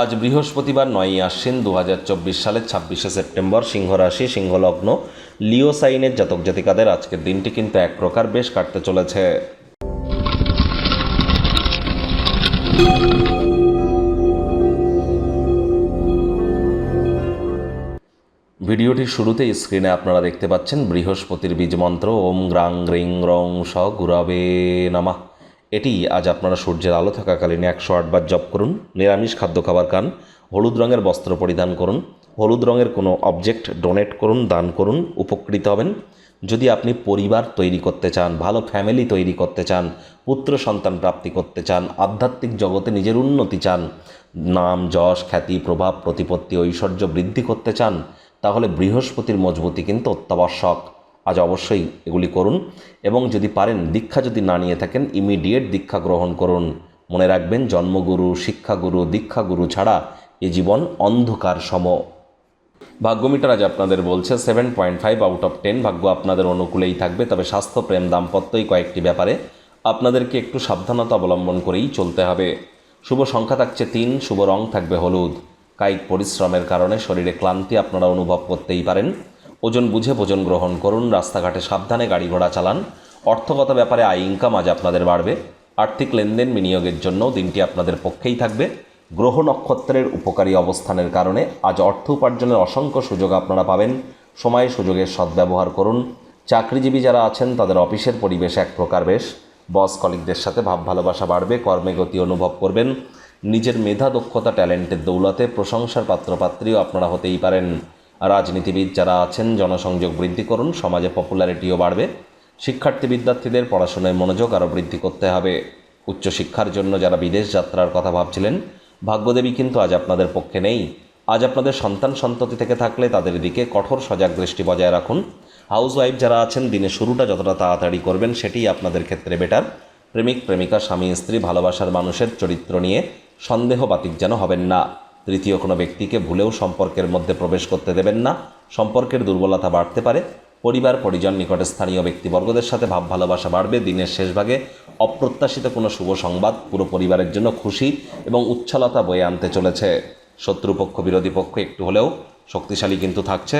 আজ বৃহস্পতিবার নয়ই আশ্বিন দু হাজার চব্বিশ সালের ছাব্বিশে সেপ্টেম্বর সিংহ রাশি সিংহলগ্ন লিও সাইনের জাতক জাতিকাদের আজকের দিনটি কিন্তু এক প্রকার বেশ কাটতে চলেছে। ভিডিওটির শুরুতে স্ক্রিনে আপনারা দেখতে পাচ্ছেন বৃহস্পতির বীজ মন্ত্র, ওম গ্রাং গ্রিং রং স গুরাবে নামা। এটি আজ আপনারা সূর্যের আলো থাকাকালীন একশো আটবার জপ করুন, নিরামিষ খাদ্য খাবার খান, হলুদ রঙের বস্ত্র পরিধান করুন, হলুদ রঙের কোনো অবজেক্ট ডোনেট করুন, দান করুন, উপকৃত হবেন। যদি আপনি পরিবার তৈরি করতে চান, ভালো ফ্যামিলি তৈরি করতে চান, পুত্র সন্তান প্রাপ্তি করতে চান, আধ্যাত্মিক জগতে নিজের উন্নতি চান, নাম, যশ, খ্যাতি, প্রভাব, প্রতিপত্তি, ঐশ্বর্য বৃদ্ধি করতে চান, তাহলে বৃহস্পতির মজবুতি কিন্তু অত্যাবশ্যক। আজ অবশ্যই এগুলি করুন এবং যদি পারেন দীক্ষা যদি না নিয়ে থাকেন ইমিডিয়েট দীক্ষা গ্রহণ করুন। মনে রাখবেন, জন্মগুরু, শিক্ষাগুরু, দীক্ষাগুরু ছাড়া এ জীবন অন্ধকার সম। ভাগ্যমিটার আজ আপনাদের বলছে seven point five out of ten ভাগ্য আপনাদের অনুকূলেই থাকবে, তবে স্বাস্থ্য, প্রেম, দাম্পত্যই কয়েকটি ব্যাপারে আপনাদেরকে একটু সাবধানতা অবলম্বন করেই চলতে হবে। শুভ সংখ্যা থাকছে তিন, শুভ রং থাকবে হলুদ। কায়িক পরিশ্রমের কারণে শরীরে ক্লান্তি আপনারা অনুভব করতেই পারেন। ওজন বুঝে ভোজন গ্রহণ করুন, রাস্তাঘাটে সাবধানে গাড়ি ঘোড়া চালান। অর্থগত ব্যাপারে আয় ইনকাম আজ আপনাদের বাড়বে। আর্থিক লেনদেন বিনিয়োগের জন্য দিনটি আপনাদের পক্ষেই থাকবে। গ্রহ নক্ষত্রের উপকারী অবস্থানের কারণে আজ অর্থ উপার্জনের অসংখ্য সুযোগ আপনারা পাবেন। সময় সুযোগের সদ্ব্যবহার করুন। চাকরিজীবী যারা আছেন, তাদের অফিসের পরিবেশ এক প্রকার বেশ। বস কলিকদের সাথে ভাব ভালোবাসা বাড়বে, কর্মে গতি অনুভব করবেন। নিজের মেধা, দক্ষতা, ট্যালেন্টের দৌলতে প্রশংসার পাত্রপাত্রীও আপনারা হতেই পারেন। রাজনীতিবিদ যারা আছেন, জনসংযোগ বৃদ্ধি করুন, সমাজে পপুলারিটিও বাড়বে শিক্ষার্থী বিদ্যার্থীদের পড়াশোনায় মনোযোগ আরও বৃদ্ধি করতে হবে। উচ্চশিক্ষার জন্য যারা বিদেশ যাত্রার কথা ভাবছিলেন, ভাগ্যদেবী কিন্তু আজ আপনাদের পক্ষে নেই। আজ আপনাদের সন্তান সন্ততি থেকে থাকলে তাদের দিকে কঠোর সজাগ দৃষ্টি বজায় রাখুন। হাউস ওয়াইফ যারা আছেন, দিনের শুরুটা যতটা তাড়াতাড়ি করবেন, সেটিই আপনাদের ক্ষেত্রে বেটার প্রেমিক, প্রেমিকা, স্বামী, স্ত্রী, ভালোবাসার মানুষের চরিত্র নিয়ে সন্দেহ বাতিক যেন হবেন না। তৃতীয় কোনো ব্যক্তিকে ভুলেও সম্পর্কের মধ্যে প্রবেশ করতে দেবেন না। সম্পর্কের দুর্বলতা বাড়তে পারে। পরিবার, পরিজন, নিকটে স্থানীয় ব্যক্তিবর্গদের সাথে ভাব ভালোবাসা বাড়বে। দিনের শেষভাগে অপ্রত্যাশিত কোনো শুভ সংবাদ পুরো পরিবারের জন্য খুশি এবং উচ্ছলতা বয়ে আনতে চলেছে। শত্রুপক্ষ, বিরোধী পক্ষ একটু হলেও শক্তিশালী কিন্তু থাকছে।